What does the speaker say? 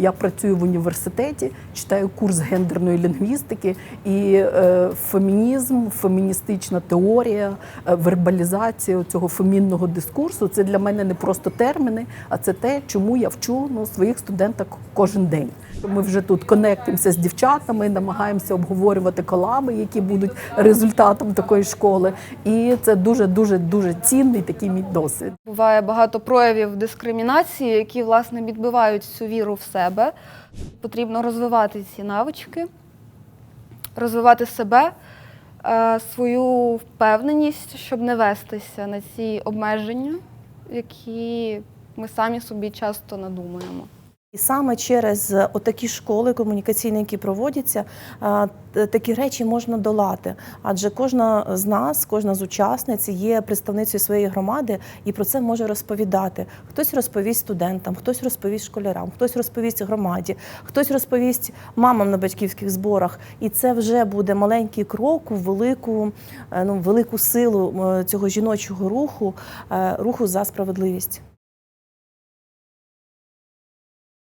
Я працюю в університеті, читаю курс гендерної лінгвістики і е, фемінізм, феміністична теорія, е, вербалізація цього фемінного дискурсу. Це для мене не просто терміни, а це те, чому я вчу ну, своїх студенток кожен день. Ми вже тут конектимося з дівчатами, намагаємося обговорювати колаби, які будуть результатом такої школи. І це дуже дуже дуже цінний такий мій досвід. Буває багато проявів дискримінації, які власне відбивають цю віру в себе. Потрібно розвивати ці навички, розвивати себе, е, свою впевненість, щоб не вестися на ці обмеження, які ми самі собі часто надумаємо. І саме через е, отакі школи комунікаційні, які проводяться, такі речі можна долати. Адже кожна з нас, кожна з учасниць є представницею своєї громади і про це може розповідати. Хтось розповість студентам, хтось розповість школярам, хтось розповість громаді, хтось розповість мамам на батьківських зборах. І це вже буде маленький крок у велику, е, ну, велику силу е, цього жіночого руху, руху за справедливість.